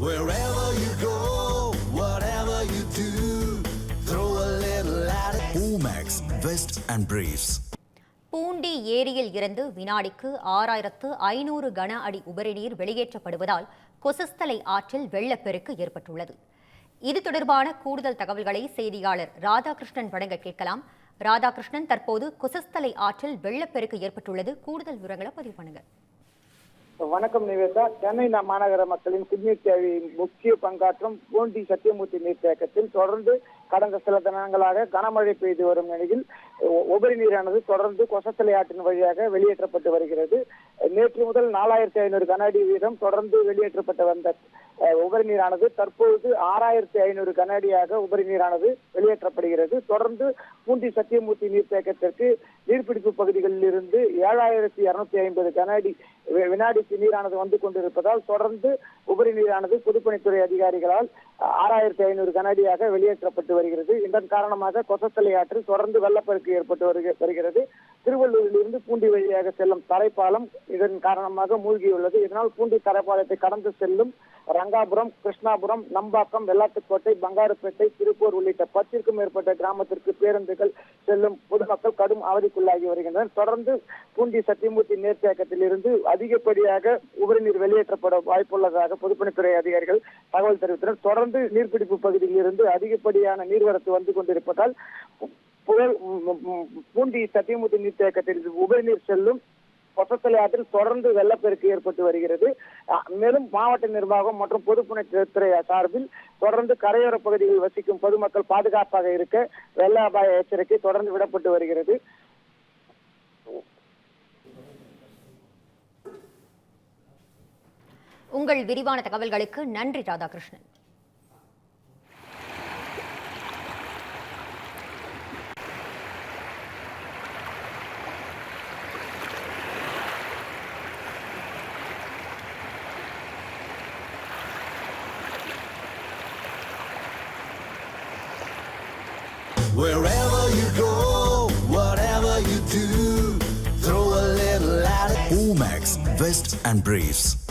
Wherever you go, whatever you do, throw a little at it. Omax, Vest and Briefs. Poondi ஏரியில் இருந்து வினாடிக்கு ஆறாயிரத்து ஐநூறு கன அடி உபரிநீர் வெளியேற்றப்படுவதால் கொசஸ்தலை ஆற்றில் வெள்ளப்பெருக்கு ஏற்பட்டுள்ளது இது தொடர்பான கூடுதல் தகவல்களை செய்தியாளர் ராதாகிருஷ்ணன் வழங்க கேட்கலாம் ராதாகிருஷ்ணன் தற்போது கொசஸ்தலை ஆற்றில் வெள்ளப்பெருக்கு ஏற்பட்டுள்ளது கூடுதல் விவரங்களை பதிவு பண்ணுங்க வணக்கம் நிவேதா. சென்னை மாநகர மக்களின் குடிநீர் தேவை முக்கிய பங்காற்றும் பூண்டி சத்தியமூர்த்தி நீர்த்தேக்கத்தில் தொடர்ந்து கடந்த சில தினங்களாக கனமழை பெய்து வரும் நிலையில் உபரி நீரானது தொடர்ந்து கொசத்தலை ஆற்றின் வழியாக வெளியேற்றப்பட்டு வருகிறது. நேற்று முதல் நாலாயிரத்தி ஐநூறு கன அடி வீதம் தொடர்ந்து வெளியேற்றப்பட்டு வந்த உபரி நீரானது தற்பொழுது ஆறாயிரத்தி ஐநூறு கனஅடியாக உபரி நீரானது வெளியேற்றப்படுகிறது. தொடர்ந்து பூண்டி சத்தியமூர்த்தி நீர்த்தேக்கத்திற்கு நீர்பிடிப்பு பகுதிகளில் இருந்து ஏழாயிரத்தி இருநூத்தி ஐம்பது கனஅடி வி- வினாடிக்கு நீரானது வந்து கொண்டிருப்பதால் தொடர்ந்து உபரி நீரானது பொதுப்பணித்துறை அதிகாரிகளால் ஆறாயிரத்தி ஐநூறு கனஅடியாக வெளியேற்றப்பட்டு வருகிறது. இதன் காரணமாக கொசத்தலை ஆற்றில் தொடர்ந்து வெள்ளப்பெருக்கு ஏற்பட்டு வருக- வருகிறது. திருவள்ளூரிலிருந்து பூண்டி வழியாக செல்லும் தரைப்பாலம் இதன் காரணமாக மூழ்கியுள்ளது. இதனால் பூண்டி தரைப்பாலத்தை கடந்து செல்லும் ரங்காபுரம் கிருஷ்ணாபுரம் நம்பாக்கம் வெள்ளாட்டுக்கோட்டை பங்காருப்பேட்டை திருப்பூர் உள்ளிட்ட பத்திற்கும் மேற்பட்ட கிராமத்திற்கு பேருந்துகள் செல்லும் பொதுமக்கள் கடும் அவதிக்குள்ளாகி வருகின்றனர். தொடர்ந்து பூண்டி சத்தியமூர்த்தி நீர்த்தேக்கத்தில் இருந்து அதிகப்படியாக உபரிநீர் வெளியேற்றப்பட வாய்ப்புள்ளதாக பொதுப்பணித்துறை அதிகாரிகள் தகவல் தெரிவித்தனர். தொடர்ந்து நீர்பிடிப்பு பகுதியில் இருந்து அதிகப்படியான நீர்வரத்து வந்து கொண்டிருப்பதால் புகழ் பூண்டி சத்தியமூர்த்தி நீர்த்தேக்கத்தில் உபரிநீர் செல்லும் கொசத்தலை ஆற்றில் தொடர்ந்து வெள்ளப்பெருக்கு ஏற்பட்டு வருகிறது. மேலும் மாவட்ட நிர்வாகம் மற்றும் பொதுப்பணித்துறை சார்பில் தொடர்ந்து கரையோர பகுதிகளில் வசிக்கும் பொதுமக்கள் பாதுகாப்பாக இருக்க வெள்ள அபாய எச்சரிக்கை தொடர்ந்து விடப்பட்டு வருகிறது. உங்கள் விரிவான தகவல்களுக்கு நன்றி Radhakrishnan. Wherever you go, whatever you do, throw a little at it. Omax, Vest and Briefs.